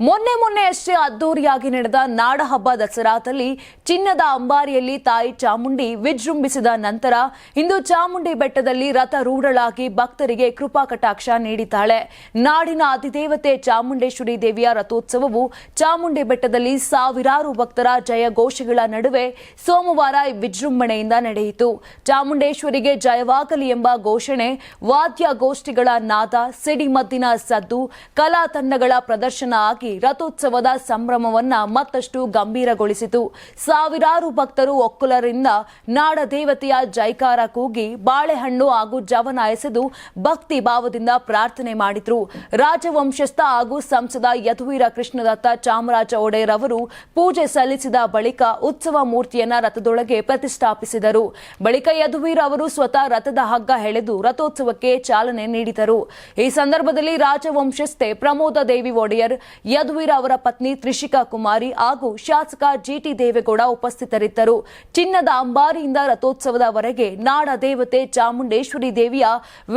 ಮೊನ್ನೆ ಮೊನ್ನೆ ಅಷ್ಟೇ ಅದ್ದೂರಿಯಾಗಿ ನಡೆದ ನಾಡಹಬ್ಬ ದಸರಾದಲ್ಲಿ ಚಿನ್ನದ ಅಂಬಾರಿಯಲ್ಲಿ ತಾಯಿ ಚಾಮುಂಡಿ ವಿಜೃಂಭಿಸಿದ ನಂತರ ಇಂದು ಚಾಮುಂಡಿ ಬೆಟ್ಟದಲ್ಲಿ ರಥರೂಢಳಾಗಿ ಭಕ್ತರಿಗೆ ಕೃಪಾ ಕಟಾಕ್ಷ ನೀಡಿದ್ದಾಳೆ. ನಾಡಿನ ಅಧಿದೇವತೆ ಚಾಮುಂಡೇಶ್ವರಿ ದೇವಿಯ ರಥೋತ್ಸವವು ಚಾಮುಂಡಿ ಬೆಟ್ಟದಲ್ಲಿ ಸಾವಿರಾರು ಭಕ್ತರ ಜಯಘೋಷಗಳ ನಡುವೆ ಸೋಮವಾರ ವಿಜೃಂಭಣೆಯಿಂದ ನಡೆಯಿತು. ಚಾಮುಂಡೇಶ್ವರಿಗೆ ಜಯವಾಗಲಿ ಎಂಬ ಘೋಷಣೆ, ವಾದ್ಯ ಗೋಷ್ಠಿಗಳ ನಾದ, ಸಿಡಿಮದ್ದಿನ ಸದ್ದು, ಕಲಾ ತಂಡಗಳ ಪ್ರದರ್ಶನ ಆಗಿ ರಥೋತ್ಸವದ ಸಂಭ್ರಮವನ್ನ ಮತ್ತಷ್ಟು ಗಂಭೀರಗೊಳಿಸಿತು. ಸಾವಿರಾರು ಭಕ್ತರು ಒಕ್ಕುಲರಿಂದ ನಾಡ ದೇವತೆಯ ಜೈಕಾರ ಕೂಗಿ ಬಾಳೆಹಣ್ಣು ಹಾಗೂ ಜವನ ಎಸೆದು ಭಕ್ತಿ ಭಾವದಿಂದ ಪ್ರಾರ್ಥನೆ ಮಾಡಿದ್ರು. ರಾಜವಂಶಸ್ಥ ಹಾಗೂ ಸಂಸದ ಯದುವೀರ ಕೃಷ್ಣದತ್ತ ಚಾಮರಾಜ ಒಡೆಯರ್ ಅವರು ಪೂಜೆ ಸಲ್ಲಿಸಿದ ಬಳಿಕ ಉತ್ಸವ ಮೂರ್ತಿಯನ್ನ ರಥದೊಳಗೆ ಪ್ರತಿಷ್ಠಾಪಿಸಿದರು. ಬಳಿಕ ಯದುವೀರ್ ಅವರು ಸ್ವತಃ ರಥದ ಹಗ್ಗ ಎಳೆದು ರಥೋತ್ಸವಕ್ಕೆ ಚಾಲನೆ ನೀಡಿದರು. ಈ ಸಂದರ್ಭದಲ್ಲಿ ರಾಜವಂಶಸ್ಥೆ ಪ್ರಮೋದ ದೇವಿ ಒಡೆಯರ್ ಯದುವೀರ್ ಅವರ ಪತ್ನಿ ತ್ರಿಷಿಕಾ ಕುಮಾರಿ ಹಾಗೂ ಶಾಸಕ ಜಿಟಿ ದೇವೇಗೌಡ ಉಪಸ್ಥಿತರಿದ್ದರು. ಚಿನ್ನದ ಅಂಬಾರಿಯಿಂದ ರಥೋತ್ಸವದವರೆಗೆ ನಾಡ ದೇವತೆ ಚಾಮುಂಡೇಶ್ವರಿ ದೇವಿಯ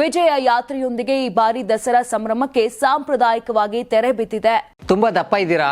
ವಿಜಯ ಯಾತ್ರೆಯೊಂದಿಗೆ ಈ ಬಾರಿ ದಸರಾ ಸಂಭ್ರಮಕ್ಕೆ ಸಾಂಪ್ರದಾಯಿಕವಾಗಿ ತೆರೆ ಬಿದ್ದಿದೆ. ತುಂಬಾ ದಪ್ಪ ಇದ್ದೀರಾ?